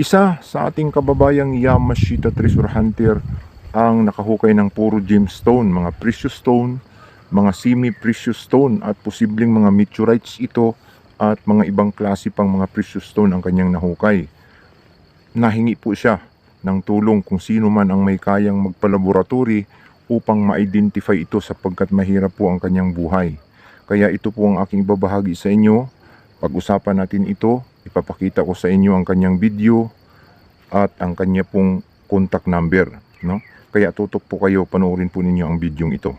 Isa sa ating kababayang Yamashita Treasure Hunter ang nakahukay ng puro gemstone, mga precious stone, mga semi-precious stone at posibleng mga meteorites ito at mga ibang klase pang mga precious stone ang kanyang nahukay. Nahingi po siya ng tulong kung sino man ang may kayang magpalaboratory upang ma-identify ito sapagkat mahirap po ang kanyang buhay. Kaya ito po ang aking babahagi sa inyo. Pag-usapan natin ito, ipapakita ko sa inyo ang kanyang video at ang kanya pong contact number. No? Kaya tutok po kayo, panoorin po ninyo ang video ito.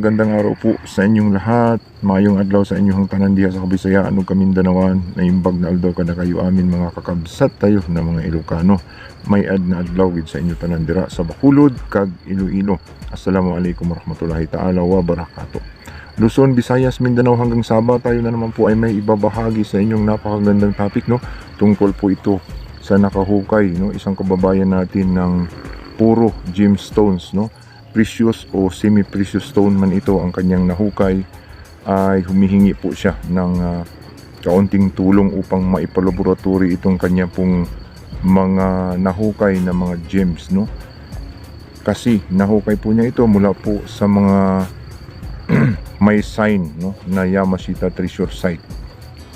Magandang araw po sa inyong lahat. Mayong adlaw sa inyong tanan diha sa Kabisayaan ug Kamindanawan. Naimbag na aldaw kada kayo amin mga kakabsat tayo na mga Ilocano. May ad na adlaw gid sa inyo tanan dira sa Bacolod kag Iloilo. Assalamualaikum warahmatullahi taala wa barakatuh. Luzon, Visayas, Mindanao hanggang Sabah tayo na naman po ay may ibabahagi sa inyong napakagandang topic no. Tungkol po ito sa nakahukay no, isang kababayan natin ng puro gemstones no precious o semi-precious stone man ito ang kanyang nahukay ay humihingi po siya ng ah, kaunting tulong upang maipalaboratory itong kanya pong mga nahukay na mga gems no? Kasi nahukay po niya ito mula po sa mga may sign no? Na Yamashita Treasure Site.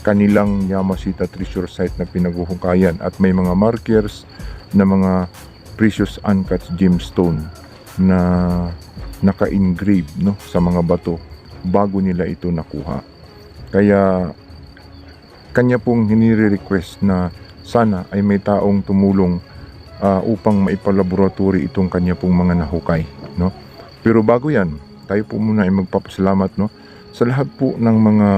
Kanilang Yamashita Treasure Site na pinaguhukayan at may mga markers na mga precious uncut gemstone na naka-engrave no sa mga bato bago nila ito nakuha. Kaya kanya pong hinire-request na sana ay may taong tumulong ah, upang maipalaboratory itong kanya pong mga nahukay, no? Pero bago 'yan, tayo po muna ay magpapasalamat no sa lahat po ng mga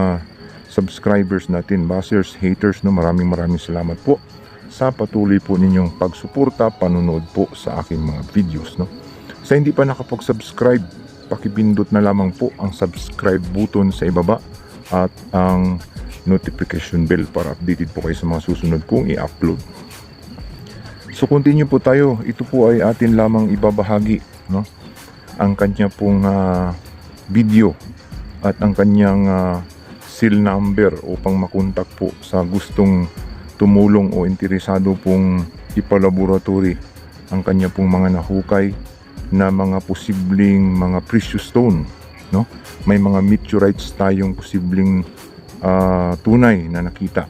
subscribers natin, bashers, haters, no? Maraming maraming salamat po sa patuloy po ninyong pagsuporta, panonood po sa aking mga videos, no? Sa hindi pa nakapag-subscribe, pakipindot na lamang po ang subscribe button sa ibaba at ang notification bell para updated po kayo sa mga susunod kong i-upload. So continue po tayo. Ito po ay atin lamang ibabahagi no? ang kanya pong ah, video at ang kanyang ah, seal number upang makontak po sa gustong tumulong o interesado pong ipalaboratory ang kanya pong mga nahukay na mga posibleng mga precious stone no? May mga meteorites tayong posibleng ah, tunay na nakita.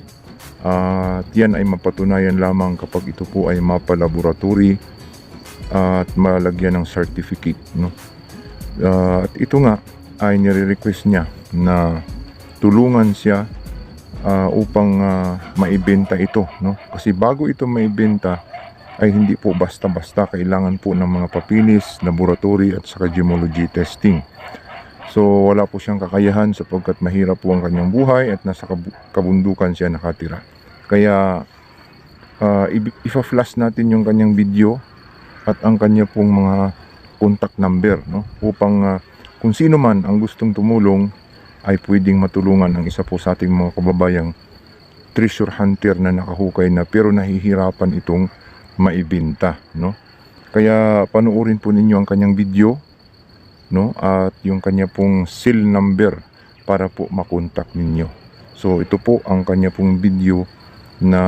At yan ay mapatunayan lamang kapag ito po ay mapalaboratory at malagyan ng certificate no? Ah, at ito nga ay nire-request niya na tulungan siya ah, upang ah, maibenta ito no? Kasi bago ito maibenta ay hindi po basta-basta kailangan po ng mga papilis, laboratory at saka gemology testing. So wala po siyang kakayahan sapagkat mahirap po ang kanyang buhay at nasa kabu- kabundukan siya nakatira. Kaya uh, ifa-flash natin yung kanyang video at ang kanya pong mga contact number no upang ah, kung sino man ang gustong tumulong ay pwedeng matulungan ang isa po sa ating mga kababayang treasure hunter na nakahukay na pero nahihirapan itong maibenta no kaya panoorin po ninyo ang kanyang video no at yung kanya pong seal number para po makontak ninyo so ito po ang kanya pong video na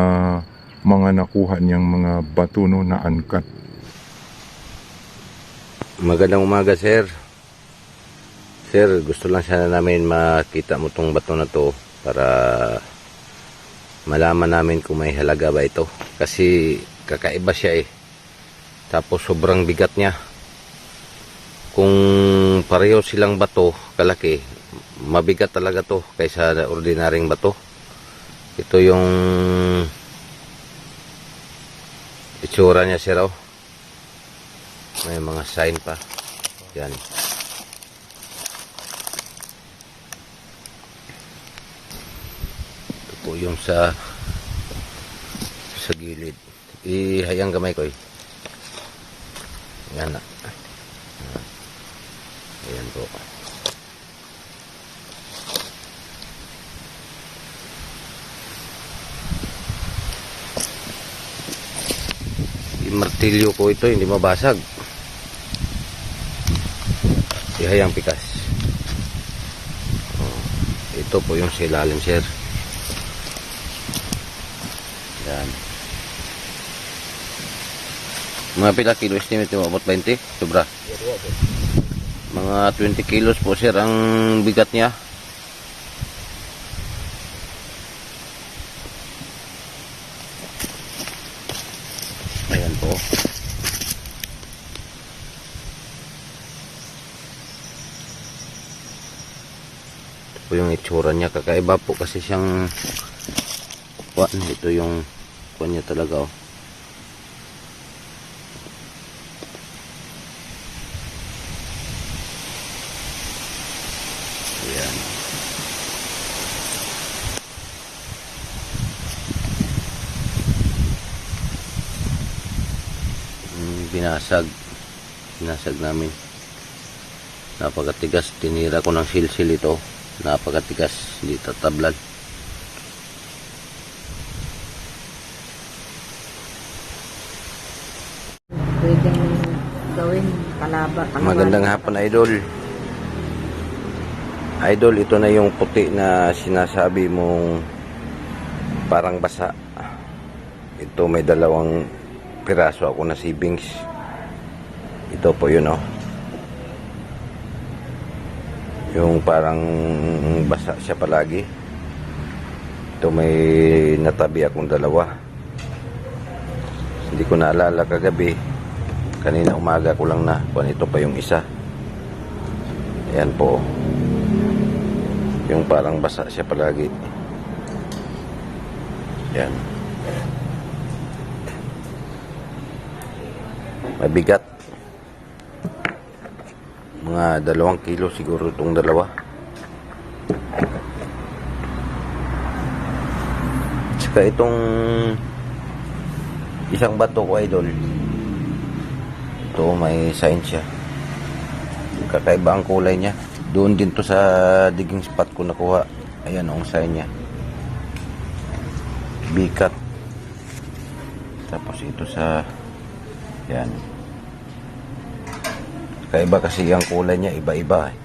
mga nakuha niyang mga bato no na uncut Magandang umaga, sir. Sir, gusto lang sana namin makita mo tong bato na to para malaman namin kung may halaga ba ito. Kasi kakaiba siya eh. Tapos sobrang bigat niya. Kung pareho silang bato, kalaki, mabigat talaga to kaysa ordinaryong bato. Ito yung itsura niya sir oh. May mga sign pa. Yan. Ito po yung sa sa gilid. Ihayang gamay ko eh. Yan na. Ayan po. Yung martilyo ko ito hindi mabasag. Ihayang pikas. Oh, ito po yung silalim sir. Yan. Mga pila kilo estimate mo? About 20? Sobra? Mga 20 kilos po sir ang bigat niya. Ayan po. Ito po yung itsura niya. Kakaiba po kasi siyang kuwan. Ito yung kuwan niya talaga oh. Ayan. Binasag. Binasag namin. Napakatigas. Tinira ko ng silsil ito. Napakatigas. Hindi tatablan. pwedeng gawin kalaba. Magandang hapon, Idol. Idol, ito na yung puti na sinasabi mong parang basa. Ito may dalawang piraso ako na savings. Ito po yun, oh. Yung parang basa siya palagi. Ito may natabi akong dalawa. Hindi ko naalala kagabi. Kanina umaga ko lang na kung ito pa yung isa. Ayan po. Yung parang basa siya palagi. Ayan. Mabigat. Mga dalawang kilo siguro itong dalawa. Tsaka itong isang bato ko idol. Ito may sign siya. Kakaiba ang kulay niya. Doon din to sa digging spot ko nakuha. Ayan ang sign niya. Bikat. Tapos ito sa yan. Kaiba kasi ang kulay niya, iba-iba. eh.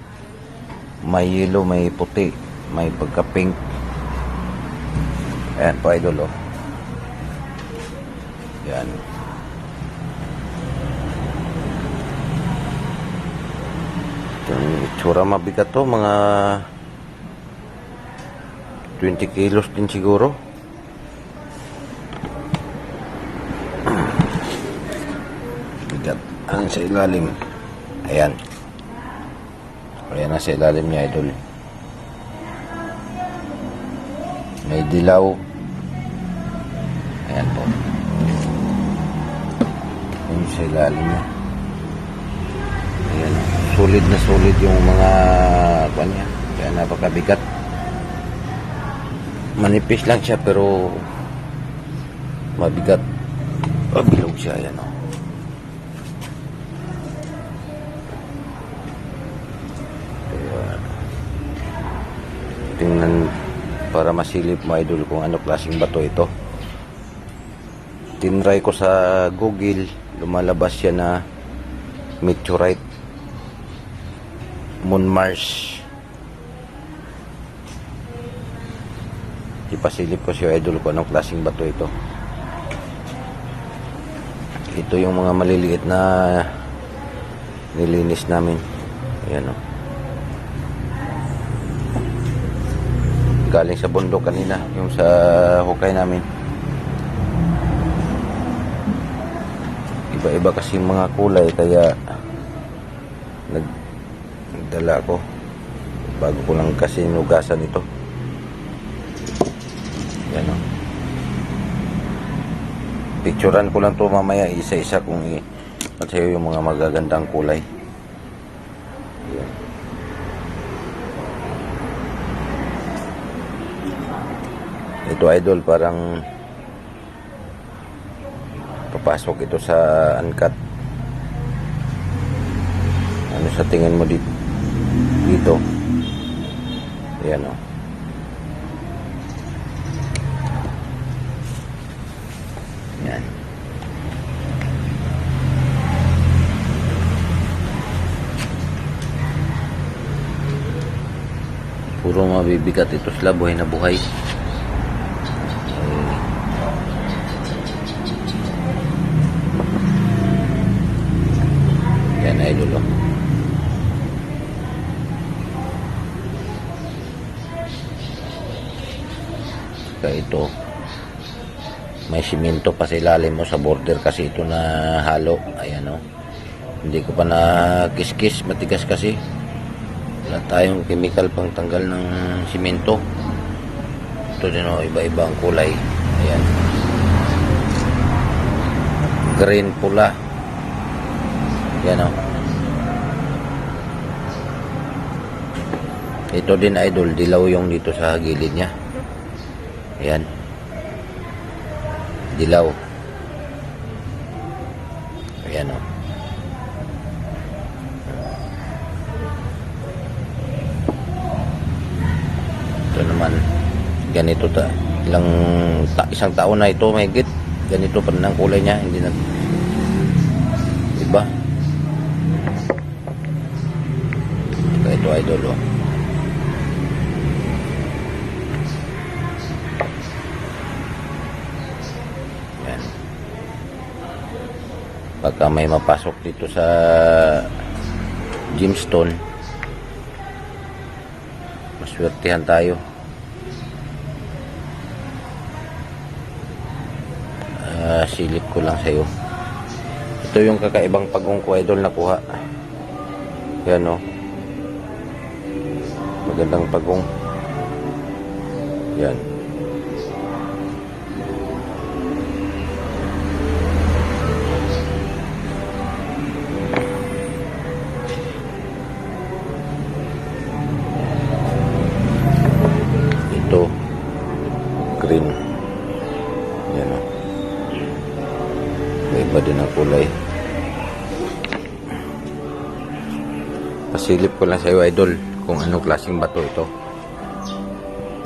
May yellow, may puti, may pagka-pink. Ayan po idol oh. Yan. Yung itsura mabigat to, mga 20 kilos din siguro. Bigat. Ang sa ilalim. Ayan. Ayan na sa ilalim niya, idol. May dilaw. Ayan po. Yung sa ilalim niya. Ayan. Solid na solid yung mga kwan niya. Kaya napakabigat. Manipis lang siya pero mabigat. Mabilog siya. Ayan o. Kaya tingnan para masilip mo idol kung ano klaseng bato ito. Tinry ko sa Google, lumalabas siya na meteorite Moon Mars. Ipasilip ko si idol ko anong klaseng bato ito. Ito yung mga maliliit na nilinis namin. Ayan o. galing sa bundok kanina yung sa hukay namin. Iba-iba kasi mga kulay kaya nag nagdala ko bago ko lang kasi nugasan ito. Yan o picturean ko lang to mamaya isa-isa kung i at sa'yo yung mga magagandang kulay ito idol parang papasok ito sa uncut. Ano sa tingin mo dito dito? Yan o yan puro mabibigat ito sila buhay na buhay ito may simento pa sa ilalim mo sa border kasi ito na halo. Ayan oh. Hindi ko pa na kiskis, matigas kasi. Wala tayong chemical pang tanggal ng simento. Ito din oh, iba-iba ang kulay. Ayan. Green pula. Yan o. Ito din idol, dilaw yung dito sa gilid niya. Ayan. Dilaw. Ayan o. Ito naman, ganito ta. Ilang ta, isang taon na ito, may git. Ganito pa rin ang kulay niya, hindi na Diba? Saka ito idol oh. Pagka may mapasok dito sa gemstone, maswertihan tayo. Ah, silip ko lang sa'yo. Ito yung kakaibang pagong ko idol na kuha. Yan o. Magandang pagong. Yan. Din ang kulay. Pasilip ko lang sa iyo, idol, kung anong klaseng bato ito.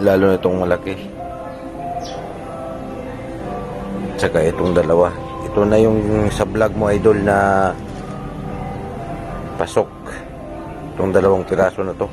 Lalo na itong malaki. Tsaka itong dalawa. Ito na yung sa vlog mo, idol, na pasok. Itong dalawang piraso na to.